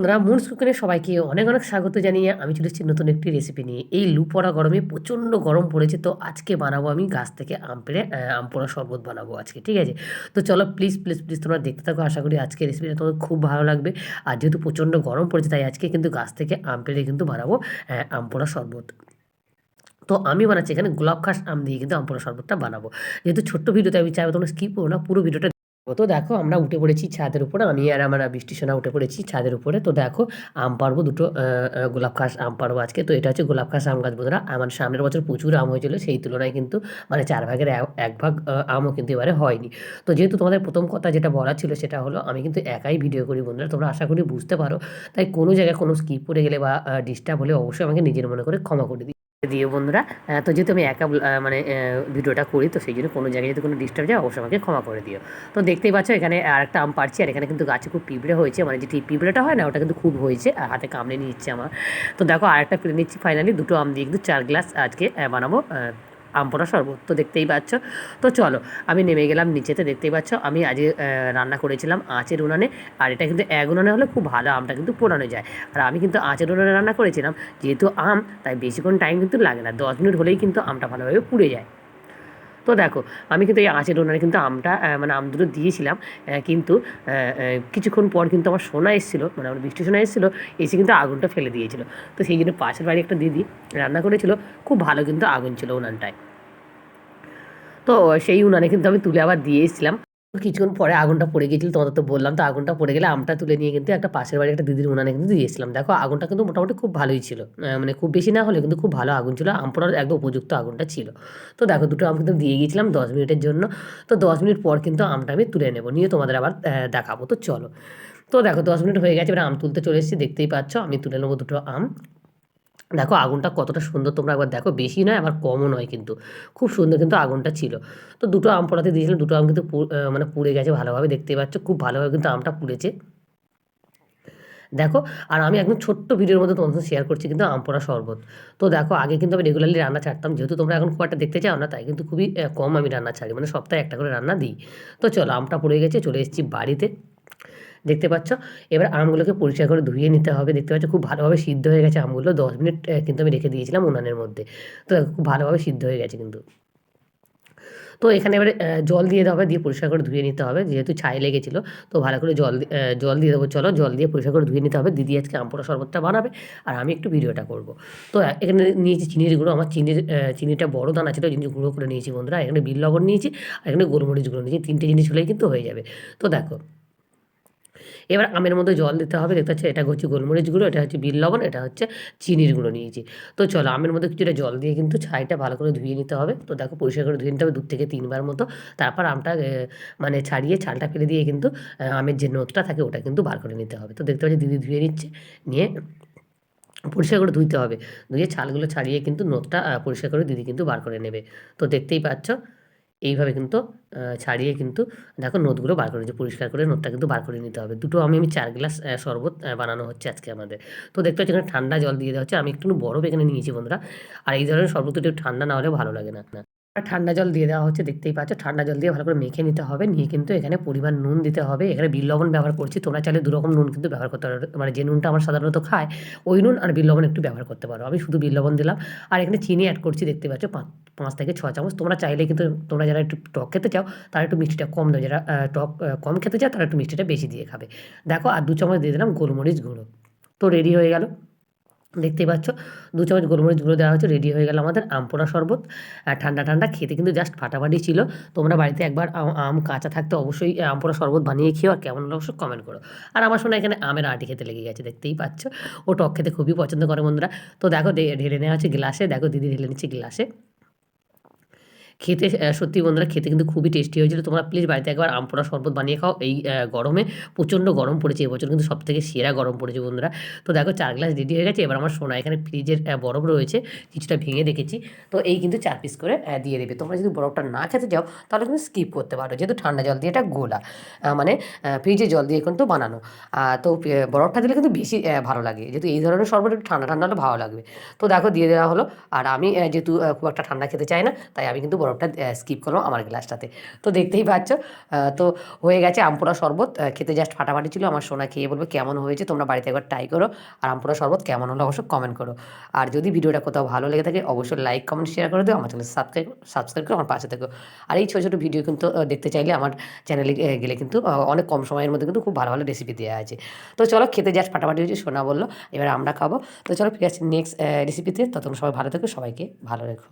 বন্ধুরা মুন্স কুকিংয়ে সবাইকে অনেক অনেক স্বাগত জানিয়ে আমি চলে এসেছি নতুন একটি রেসিপি নিয়ে। এই লু পড়া গরমে প্রচণ্ড গরম পড়েছে, তো আজকে বানাবো আমি গাছ থেকে আম পেড়ে আম পোড়া শরবত বানাবো আজকে, ঠিক আছে? তো চলো প্লিজ প্লিজ প্লিজ তোমরা দেখতে থাকো, আশা করি আজকে রেসিপিটা তোমাদের খুব ভালো লাগবে। আর যেহেতু প্রচণ্ড গরম পড়েছে, তাই আজকে কিন্তু গাছ থেকে আম পেড়ে কিন্তু বানাবো আম পোড়া শরবত। তো আমি বানাচ্ছি এখানে গোলাপ খাস আম দিয়ে কিন্তু আম পোড়া শরবতটা বানাবো। যেহেতু ছোট্ট ভিডিওতে আমি চাইব তোমরা স্কিপ করো না, পুরো ভিডিওটা। তো দেখো আমরা উঠে পড়েছি ছাদের উপরে, আমি আর আমার বৃষ্টি সোনা উঠে পড়েছি ছাদের উপরে। তো দেখো আম পারব দুটো গোলাপ খাস আম পারব আজকে। তো এটা হচ্ছে গোলাপ খাস আম গাছ বন্ধুরা। আমার সামনের বছর প্রচুর আম হয়েছিল, সেই তুলনায় কিন্তু মানে চার ভাগের এক- ভাগ আমও কিন্তু এবারে হয়নি। তো যেহেতু তোমাদের প্রথম কথা যেটা বলা ছিল সেটা হলো, আমি কিন্তু একাই ভিডিও করি বন্ধুরা, তোমরা আশা করি বুঝতে পারো। তাই কোনো জায়গায় কোনো স্কিপ করে গেলে বা ডিস্টার্ব হলে অবশ্যই আমাকে নিজের মনে করে ক্ষমা করে দিই দিয়ে বন্ধুরা। তো যেহেতু আমি একা মানে ভিডিওটা করি, তো সেই জন্য কোনো জায়গায় যদি কোনো ডিস্টার্ব যায়, অবশ্যই আমাকে ক্ষমা করে দিও। তো দেখতেই পাচ্ছ, এখানে আর একটা আম পারছি আর এখানে কিন্তু গাছে খুব পিঁপড়ে হয়েছে। মানে যে পিঁপড়েটা হয় না, ওটা কিন্তু খুব হয়েছে, আর হাতে কামড়ে নিচ্ছে আমার। তো দেখো, আরেকটা পেরে নিচ্ছি ফাইনালি দুটো আম দিয়ে কিন্তু চার গ্লাস আজকে বানাবো। আহ, আম পোড়া শরবত তো দেখতেই পাচ্ছ। তো চলো আমি নেমে গেলাম নিচেতে দেখতেই পাচ্ছ আমি আজকে রান্না করেছিলাম আঁচের উনানে আর এটা কিন্তু এক উনানে হলে খুব ভালো আমটা কিন্তু পোড়ানো যায়। আর আমি কিন্তু আঁচের উনানে রান্না করেছিলাম যেহেতু আম তাই বেশিক্ষণ টাইম কিন্তু লাগে না দশ মিনিট হলেই কিন্তু আমটা ভালোভাবে পুড়ে যায়। তো দেখো, আমি কিন্তু এই আঁচের উনানে কিন্তু আমটা মানে আম দুটো দিয়েছিলাম কিন্তু কিছুক্ষণ পর কিন্তু আমার সোনা এসেছিল মানে আমার বৃষ্টি সোনা এসেছিল, এসে কিন্তু আগুনটা ফেলে দিয়েছিল। তো সেই জন্য পাশের বাড়ি একটা দিদি রান্না করেছিল, খুব ভালো কিন্তু আগুন ছিল উনানটায় তো সেই উনানে কিন্তু আমি তুলে আবার দিয়ে এসেছিলাম। কিছুক্ষণ পরে আগুনটা পড়ে গিয়েছিল, তোমাদের তো বললাম তো আগুনটা পড়ে গেলে আমটা তুলে নিয়ে কিন্তু একটা পাশের বাড়ি একটা দিদির উনানে কিন্তু দিয়ে এসেছিলাম দেখো, আগুনটা কিন্তু মোটামুটি খুব ভালোই ছিল। মানে খুব বেশি না হলে কিন্তু খুব ভালো আগুন ছিল। আম পোড়ার একদম উপযুক্ত আগুনটা ছিল। তো দেখো, দুটো আম কিন্তু দিয়ে গিয়েছিলাম দশ মিনিটের জন্য। তো দশ মিনিট পর কিন্তু আমটা আমি তুলে নেব। নিয়ে তোমাদের আবার দেখাবো। তো চলো। তো দেখো, দশ মিনিট হয়ে গেছে, এবার আম তুলতে চলে এসেছি। দেখতেই পাচ্ছ, আমি তুলে নেব দুটো আম। দেখো আগুনটা কতটা সুন্দর, তোমরা একবার দেখো, বেশি নয়, আবার কমও নয় কিন্তু। খুব সুন্দর কিন্তু আগুনটা ছিল। তো দুটো আম পোড়াতে দিয়েছিলাম, দুটো আম কিন্তু মানে পুড়ে গেছে ভালোভাবে দেখতেই পাচ্ছ, খুব ভালোভাবে কিন্তু আমটা পুড়েছে। দেখো, আর আমি একদম ছোট্ট ভিডিওর মধ্যে তোমাদের শেয়ার করছি কিন্তু আম পোড়া শরবত। তো দেখো, আগে কিন্তু আমি রেগুলারলি রান্না ছাড়তাম, যেহেতু তোমরা এখন খুব একটা দেখতে চাও না, তাই কিন্তু খুবই কম আমি রান্না ছাড়ি মানে সপ্তাহে একটা করে রান্না দিই। তো চলো, আমটা পড়ে গেছে, চলে এসেছি বাড়িতে। দেখতে পাচ্ছ? এবার আমগুলোকে পরিষ্কার করে ধুয়ে নিতে হবে। দেখতে পাচ্ছ? খুব ভালোভাবে সিদ্ধ হয়ে গেছে আমগুলো। দশ মিনিট কিন্তু আমি রেখে দিয়েছিলাম উনানের মধ্যে। তো খুব ভালোভাবে সিদ্ধ হয়ে গেছে কিন্তু। তো এখানে এবারে জল দিয়ে দেওয়া হবে, দিয়ে পরিষ্কার করে ধুয়ে নিতে হবে। যেহেতু ছাই লেগেছিল, তো ভালো করে জল জল দিয়ে দেবো। চলো, জল দিয়ে পরিষ্কার করে ধুয়ে নিতে হবে। দিদি আজকে আমপোড়া শরবতটা বানাবে, আর আমি একটু ভিডিওটা করব। তো এখানে নিয়েছি চিনির গুঁড়ো। আমার চিনির চিনিটা বড় দানা ছিল জিনিস গুঁড়ো করে নিয়েছি বন্ধুরা। এখানে বিল লবণ নিয়েছি, আর এখানে গোলমরিচ গুঁড়ো নিয়েছি। তিনটে জিনিস হলেই কিন্তু হয়ে যাবে। তো দেখো এবার আমের মধ্যে জল দিতে হবে, দেখতে পাচ্ছ এটা হচ্ছে গোলমরিচ গুঁড়ো, এটা হচ্ছে বিল লবণ, এটা হচ্ছে চিনির গুঁড়ো নিয়েছি। তো চলো আমের মধ্যে কিছুটা জল দিয়ে কিন্তু ছাইটা ভালো করে ধুয়ে নিতে হবে। তো দেখো পরিষ্কার করে ধুয়ে নিতে হবে দু থেকে তিনবার মতো। তারপর আমটা মানে ছাড়িয়ে ছালটা ফেলে দিয়ে কিন্তু আমের যে নোটটা থাকে ওটা কিন্তু বার করে নিতে হবে। তো দেখতে পাচ্ছি দিদি ধুয়ে নিচ্ছে, নিয়ে পরিষ্কার করে ধুইতে হবে। ধুয়ে ছালগুলো ছাড়িয়ে কিন্তু নোটটা পরিষ্কার করে দিদি কিন্তু বার করে নেবে। তো দেখতেই পাচ্ছ এইভাবে কিন্তু ছাড়িয়ে কিন্তু দেখো নোটগুলো বার করে নিচ্ছে পরিষ্কার করে নোটটা কিন্তু বার করে নিতে হবে। দুটো আমি আমি চার গ্লাস শরবত বানানো হচ্ছে আজকে আমাদের। তো দেখতে পাচ্ছি এখানে ঠান্ডা জল দিয়ে দেওয়া হচ্ছে, আমি একটু বরফ এখানে নিয়েছি বন্ধুরা। আর এই ধরনের শরবত একটু ঠান্ডা না হলে ভালো লাগে না আর ঠান্ডা জল দিয়ে দেওয়া হচ্ছে, দেখতেই পাচ্ছ। ঠান্ডা জল দিয়ে ভালো করে মেখে নিতে হবে। নিয়ে কিন্তু এখানে পরিমাণ নুন দিতে হবে। এখানে বিল লবণ ব্যবহার করছি। তোমরা চাইলে দুরকম নুন কিন্তু ব্যবহার করতে পারো। মানে যে নুনটা আমার সাধারণত খায় ওই নুন আর বিল লবণ একটু ব্যবহার করতে পারো। আমি শুধু বিল লবণ দিলাম। আর এখানে চিনি অ্যাড করছি, দেখতে পাচ্ছ, পাঁচ থেকে ছ চামচ। তোমরা চাইলে কিন্তু, তোমরা যারা একটু টক খেতে চাও, তারা একটু মিষ্টিটা কম দেবে যারা টক কম খেতে চাও, তারা একটু মিষ্টিটা বেশি দিয়ে খাবে। দেখো, আর দু চামচ দিয়ে দিলাম গোলমরিচ গুঁড়ো। তো রেডি হয়ে গেল। দেখতেই পাচ্ছ, দু চামচ গোলমরিচ গুঁড়ো দেওয়া হচ্ছে রেডি হয়ে গেল আমাদের আম পোড়া শরবত ঠান্ডা ঠান্ডা খেতে কিন্তু জাস্ট ফাটাফাটি ছিল। তোমরা বাড়িতে একবার আম- কাঁচা থাকতে অবশ্যই আম পোড়া শরবত বানিয়ে খেয়ে আর কেমন অবশ্যই কমেন্ট করো। আর আমার শোনা এখানে আমের আটি খেতে লেগে গেছে, দেখতেই পাচ্ছ। ও টক খেতে খুবই পছন্দ করে বন্ধুরা। তো দেখো ঢেলে নেওয়া হচ্ছে গ্লাসে। দেখো, দিদি ঢেলে নিচ্ছে গ্লাসে। খেতে সত্যি বন্ধুরা খেতে কিন্তু খুবই টেস্টি হয়েছিল। তোমরা প্লিজ বাড়িতে একবার আম পোড়া শরবত বানিয়ে খাও। এই গরমে প্রচণ্ড গরম পড়েছে, এবছর কিন্তু সব থেকে সেরা গরম পড়েছে বন্ধুরা। তো দেখো, চার গ্লাস রেডি হয়ে গেছে। এবার আমার সোনা এখানে ফ্রিজের বরফ রয়েছে, কিছুটা ভেঙে রেখেছি। তো এই কিন্তু চার পিস করে দিয়ে দেবে। তোমরা যদি বরফটা না খেতে চাও, তাহলে কিন্তু স্কিপ করতে পারো। যেহেতু ঠান্ডা জল দিয়ে এটা গোলা মানে ফ্রিজে জল দিয়ে কিন্তু বানানো। তো বরফটা দিলে কিন্তু বেশি ভালো লাগে। যেহেতু এই ধরনের শরবত একটু ঠান্ডা ঠান্ডা হলে ভালো লাগবে। তো দেখো, দিয়ে দেওয়া হলো। আর আমি যেহেতু খুব একটা ঠান্ডা খেতে চাই না, তাই আমি কিন্তু বরফ বরফটা স্কিপ করো আমার গ্লাসটাতে তো দেখতেই পাচ্ছ তো হয়ে গেছে আমপোড়া শরবত। খেতে জাস্ট ফাটাফাটি ছিল, আমার সোনা খেয়ে বলবে কেমন হয়েছে, তোমরা বাড়িতে একবার ট্রাই করো। আর আমপোড়া শরবত কেমন হলো অবশ্যই কমেন্ট করো। আর যদি ভিডিওটা কোথাও ভালো লেগে থাকে, অবশ্যই লাইক কমেন্ট শেয়ার করে দিও, আমার চ্যানেল সাবস্ক্রাইব সাবস্ক্রাইব করে আমার পাশে থেকো। আর এই ছোটো ছোটো ভিডিও কিন্তু দেখতে চাইলে আমার চ্যানেলে গেলে কিন্তু অনেক কম সময়ের মধ্যে কিন্তু খুব ভালো ভালো রেসিপি দেওয়া আছে। তো চলো খেতে জাস্ট ফাটাফাটি হয়েছে, সোনা বলল, এবার আমরা খাব। তো চলো ফিরে আসছি নেক্সট রেসিপিতে ততক্ষণ সবাই ভালো থেকো, সবাইকে ভালো রেখো।